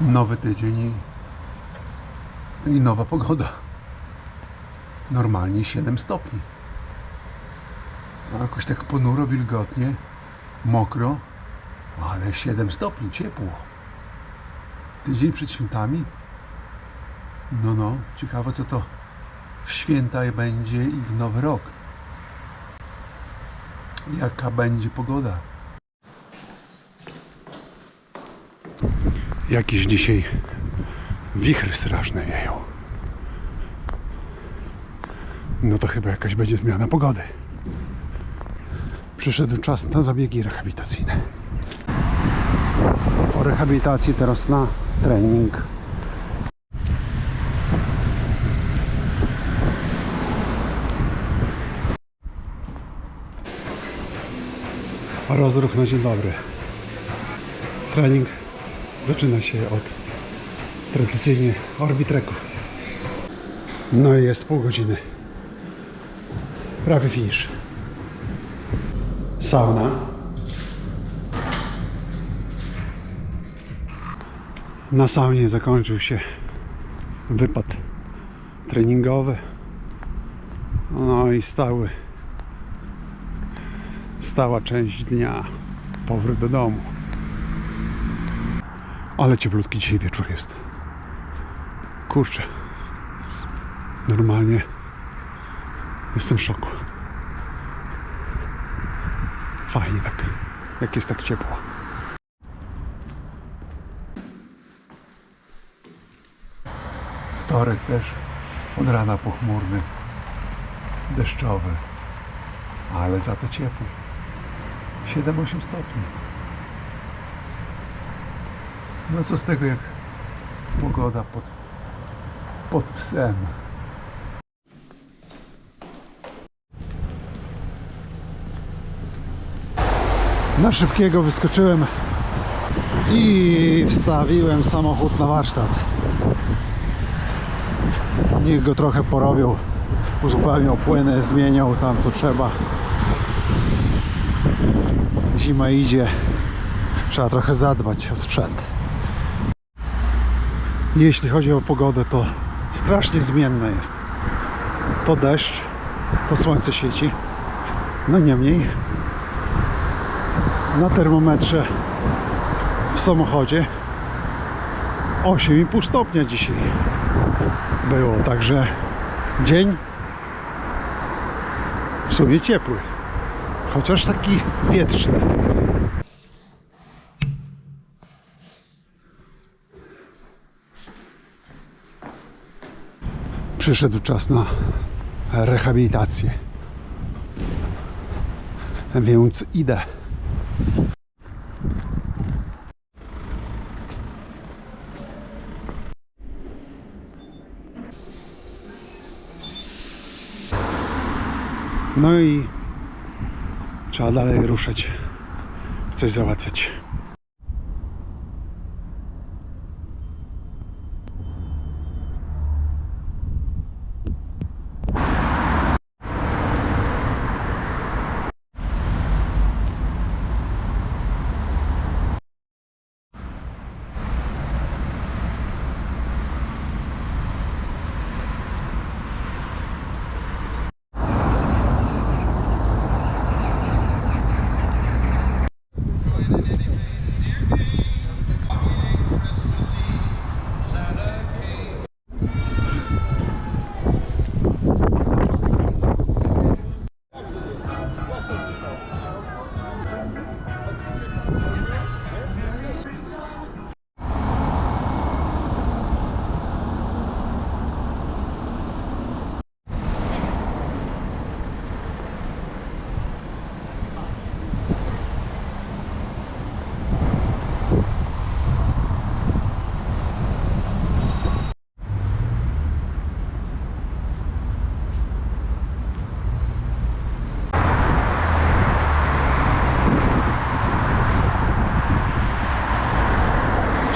Nowy tydzień i, nowa pogoda. Normalnie 7 stopni. A jakoś tak ponuro, wilgotnie, mokro, ale 7 stopni, ciepło. Tydzień przed świętami. No, no, ciekawe co to w święta będzie i w nowy rok. Jaka będzie pogoda? Jakiś dzisiaj wichry straszne wieją. No to chyba jakaś będzie zmiana pogody. Przyszedł czas na zabiegi rehabilitacyjne. Po rehabilitacji teraz na trening. Rozruch na dzień dobry. Trening zaczyna się od tradycyjnie orbitreków. No i jest pół godziny. Prawie finisz. Sauna. Na saunie zakończył się wypad treningowy. No i stały stała część dnia. Powrót do domu. Ale cieplutki dzisiaj wieczór jest. Kurczę. Normalnie jestem w szoku. Fajnie tak, jak jest tak ciepło. Wtorek też od rana pochmurny, deszczowy, ale za to ciepły. 7-8 stopni. No co z tego jak pogoda pod, pod psem. Na szybkiego wyskoczyłem i wstawiłem samochód na warsztat. Niech go trochę porobią. Uzupełnią płyny, zmienią tam co trzeba. Zima idzie. Trzeba trochę zadbać o sprzęt. Jeśli chodzi o pogodę, to strasznie zmienna jest. To deszcz, to słońce świeci. No niemniej na termometrze w samochodzie 8,5 stopnia dzisiaj było, także dzień w sumie ciepły, chociaż taki wietrzny. Przyszedł czas na rehabilitację. Więc idę. No i trzeba dalej ruszać, coś załatwiać.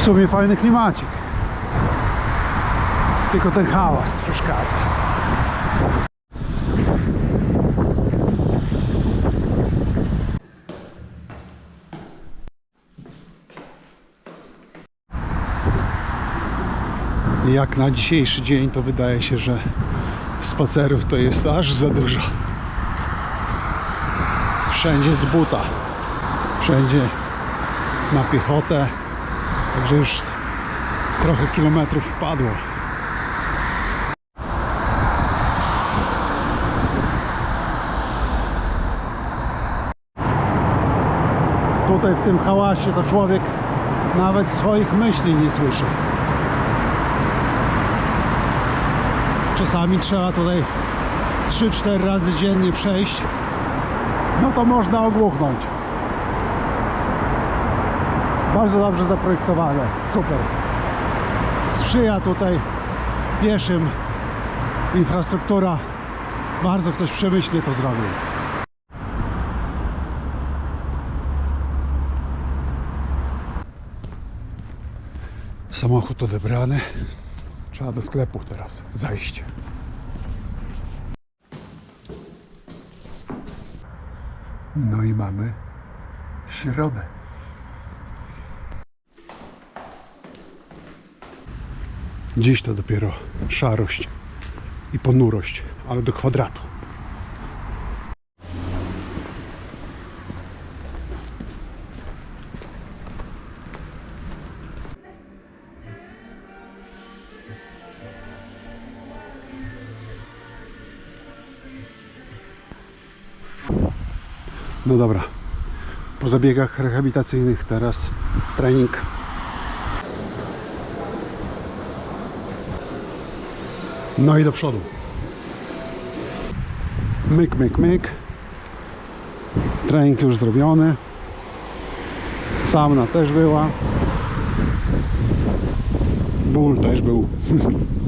Sumie fajny klimacik. Tylko ten hałas przeszkadza. Jak na dzisiejszy dzień to wydaje się, że spacerów to jest aż za dużo. Wszędzie z buta. Wszędzie na piechotę. Także już trochę kilometrów wpadło. Tutaj w tym hałasie to człowiek nawet swoich myśli nie słyszy. Czasami trzeba tutaj 3-4 razy dziennie przejść. No to można ogłuchnąć. Bardzo dobrze zaprojektowane. Super. Sprzyja tutaj pieszym infrastruktura. Bardzo ktoś przemyślnie to zrobił. Samochód odebrany. Trzeba do sklepu teraz zajść. No i mamy środę. Dziś to dopiero szarość i ponurość, ale do kwadratu. No dobra. Po zabiegach rehabilitacyjnych teraz trening No i do przodu. Myk, myk, myk. Trening już zrobiony. Sauna też była. Ból też był.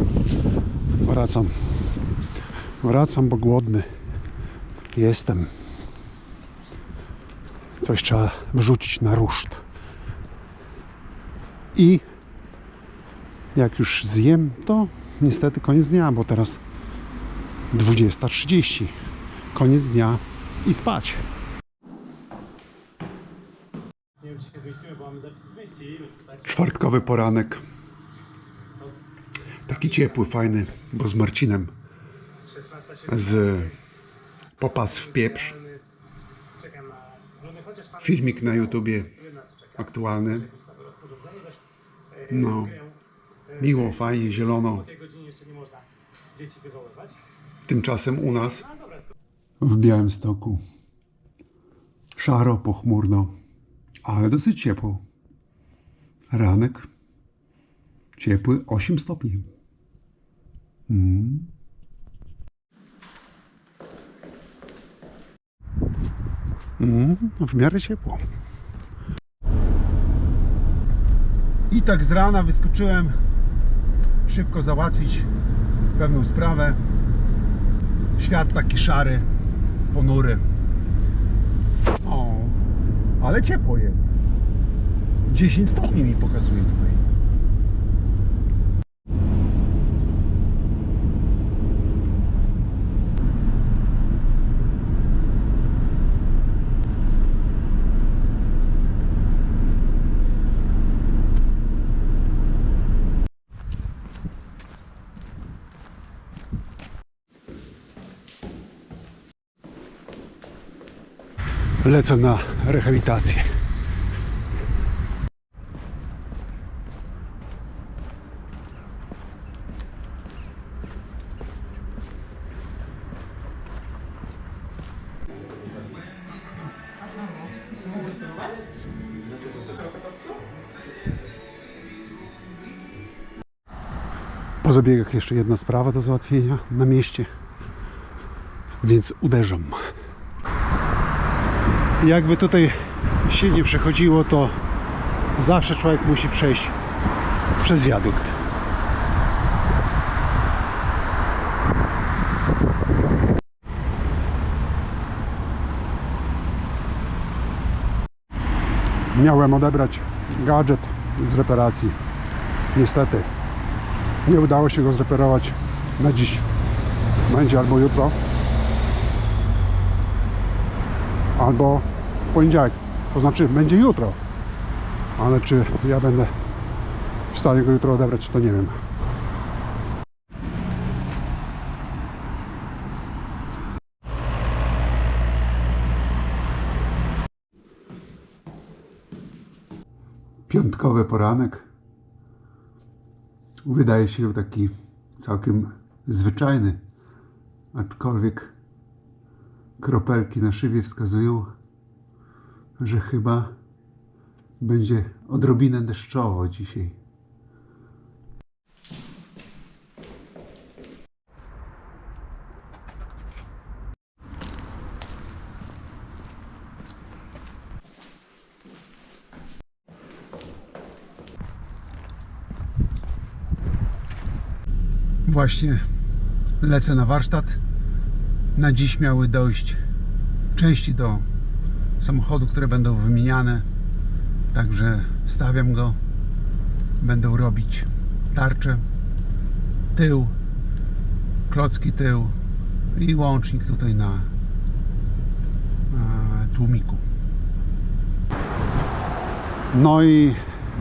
Wracam. Wracam, bo głodny jestem. Coś trzeba wrzucić na ruszt. I jak już zjem, to niestety koniec dnia, bo teraz 20.30. Koniec dnia i spać. Czwartkowy poranek. Taki ciepły, fajny, bo z Marcinem 16 z Popas w pieprz. Filmik na YouTubie aktualny. No. Miło, fajnie, zielono. Po tej godzinie jeszcze nie można dzieci wywoływać. Tymczasem u nas w Białymstoku szaro, pochmurno, ale dosyć ciepło. Ranek ciepły 8 stopni. Mm. Mm, w miarę ciepło. I tak z rana wyskoczyłem szybko załatwić pewną sprawę. Świat taki szary, ponury. O, ale ciepło jest. 10 stopni mi pokazuje tutaj. Lecę na rehabilitację. Po zabiegach jeszcze jedna sprawa do załatwienia na mieście, więc uderzam. Jakby tutaj się nie przechodziło, to zawsze człowiek musi przejść przez wiadukt. Miałem odebrać gadżet z reparacji. Niestety nie udało się go zreperować na dziś. Będzie albo jutro, albo poniedziałek, to znaczy będzie jutro. Ale czy ja będę w stanie go jutro odebrać, to nie wiem. Piątkowy poranek wydaje się taki całkiem zwyczajny, aczkolwiek kropelki na szybie wskazują, że chyba będzie odrobinę deszczowo dzisiaj. Właśnie lecę na warsztat. Na dziś miały dojść części do samochodu, które będą wymieniane. Także stawiam go. Będą robić tarczę, tył, klocki tył i łącznik tutaj na, tłumiku. No i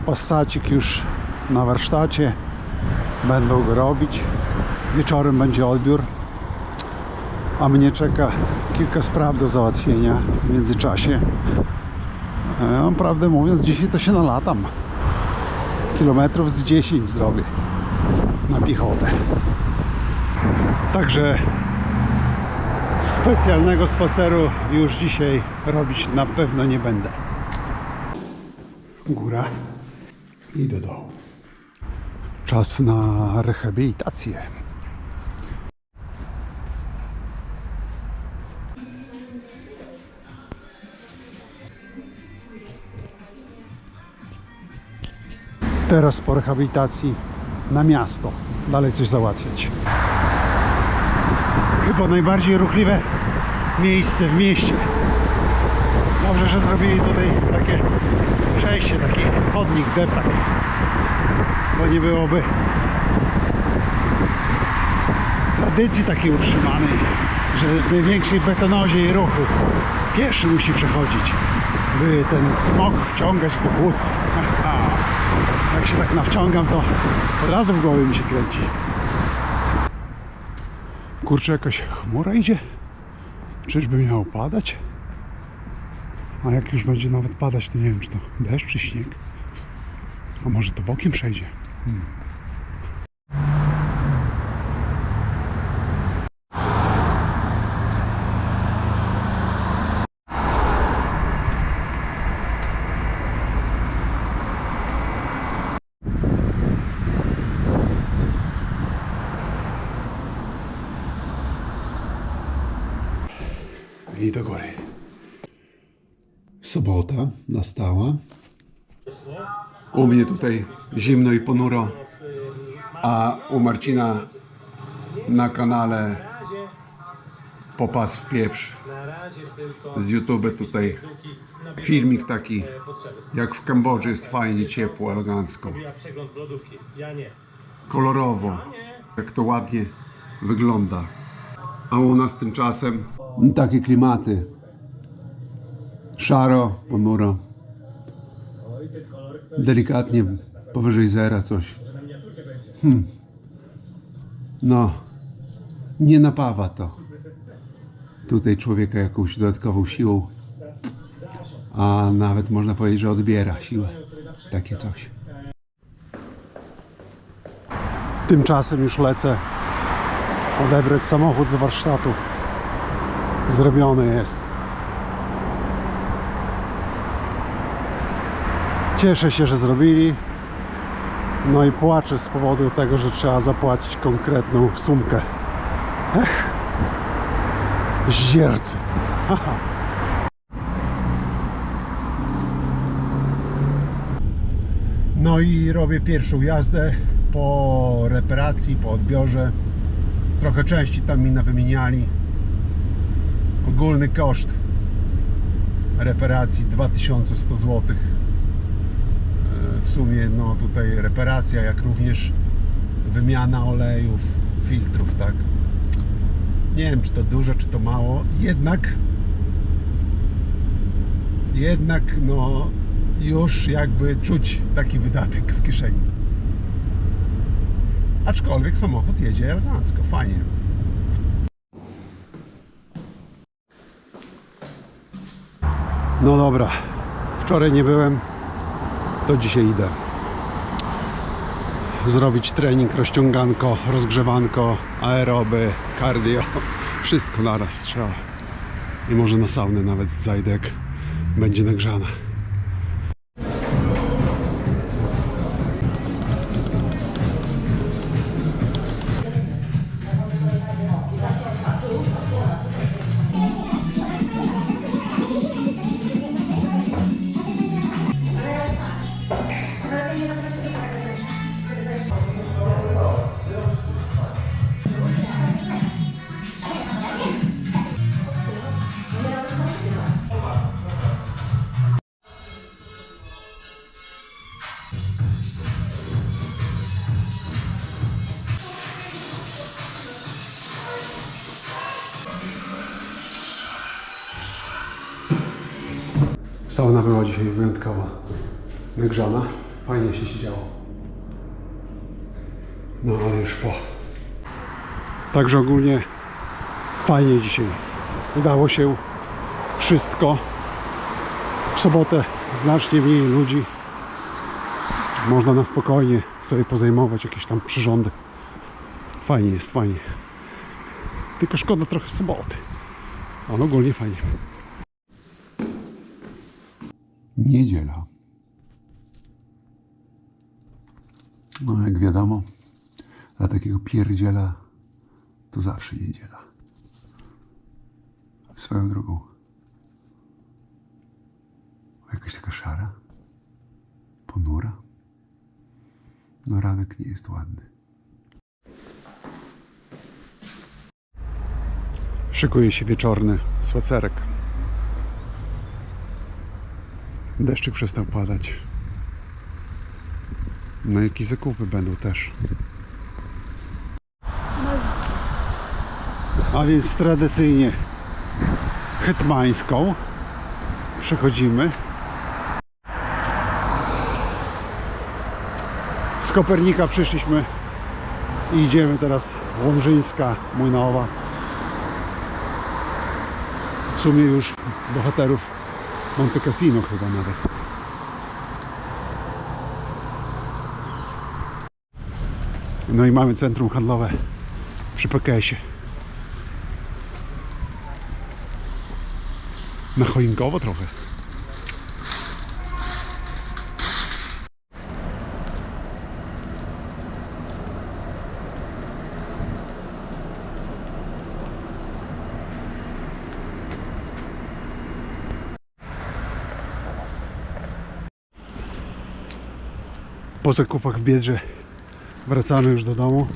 Passacik już na warsztacie. Będą go robić. Wieczorem będzie odbiór. A mnie czeka kilka spraw do załatwienia w międzyczasie. E, prawdę mówiąc, dzisiaj to się nalatam. Kilometrów z 10 zrobię na piechotę. Także specjalnego spaceru już dzisiaj robić na pewno nie będę. Góra i do dołu. Czas na rehabilitację. Teraz po rehabilitacji na miasto. Dalej coś załatwiać. Chyba najbardziej ruchliwe miejsce w mieście. Dobrze, że zrobili tutaj takie przejście, taki chodnik, deptak. Bo nie byłoby tradycji takiej utrzymanej, że w największej betonozie i ruchu pieszy musi przechodzić, by ten smog wciągać do płuc. Jak się tak nawciągam, to od razu w głowie mi się kręci. Kurczę, jakaś chmura idzie? Czyżby miało padać? A jak już będzie nawet padać, to nie wiem, czy to deszcz czy śnieg. A może to bokiem przejdzie? Hmm. I do góry. Sobota nastała. U mnie tutaj zimno i ponuro, a u Marcina na kanale Popas w pieprz z YouTube tutaj filmik taki, jak w Kambodży jest fajnie, ciepło, elegancko, kolorowo, jak to ładnie wygląda. A u nas tymczasem takie klimaty. Szaro, ponuro. Delikatnie powyżej zera coś. Hmm. No, nie napawa to. Tutaj człowieka jakąś dodatkową siłą. A nawet można powiedzieć, że odbiera siłę. Takie coś. Tymczasem już lecę odebrać samochód z warsztatu. Zrobiony jest. Cieszę się, że zrobili. No i płaczę z powodu tego, że trzeba zapłacić konkretną sumkę. Ech, zdziercy. No i robię pierwszą jazdę po reparacji, po odbiorze. Trochę części tam mi nawymieniali. Ogólny koszt reparacji 2100 zł. W sumie no tutaj reparacja, jak również wymiana olejów, filtrów, tak. Nie wiem czy to dużo, czy to mało. Jednak jednak no już jakby czuć taki wydatek w kieszeni. Aczkolwiek samochód jedzie elegancko, fajnie. No dobra, wczoraj nie byłem, to dzisiaj idę zrobić trening, rozciąganko, rozgrzewanko, aeroby, cardio, wszystko naraz trzeba. I może na saunę nawet zajdę, jak będzie nagrzana. Sauna była dzisiaj wyjątkowo nagrzana. Fajnie się siedziało. No ale już po. Także ogólnie fajnie dzisiaj. Udało się wszystko. W sobotę znacznie mniej ludzi. Można na spokojnie sobie pozajmować jakieś tam przyrządy. Fajnie jest, fajnie. Tylko szkoda trochę soboty. Ale ogólnie fajnie. Niedziela. No, jak wiadomo, dla takiego pierdziela to zawsze niedziela. Swoją drogą. Jakaś taka szara, ponura. No, ranek nie jest ładny. Szykuje się wieczorny spacerek. Deszczyk przestał padać. No jakieś zakupy będą też. A więc tradycyjnie hetmańską przechodzimy. Z Kopernika przyszliśmy i idziemy teraz Łomżyńska, Młynowa. W sumie już bohaterów Monte Cassino chyba nawet. No i mamy centrum handlowe przy PKS-ie. Na choinkowo trochę. Po zakupach w Biedrze wracamy już do domu.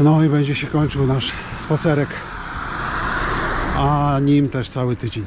No i będzie się kończył nasz spacerek, a nim też cały tydzień.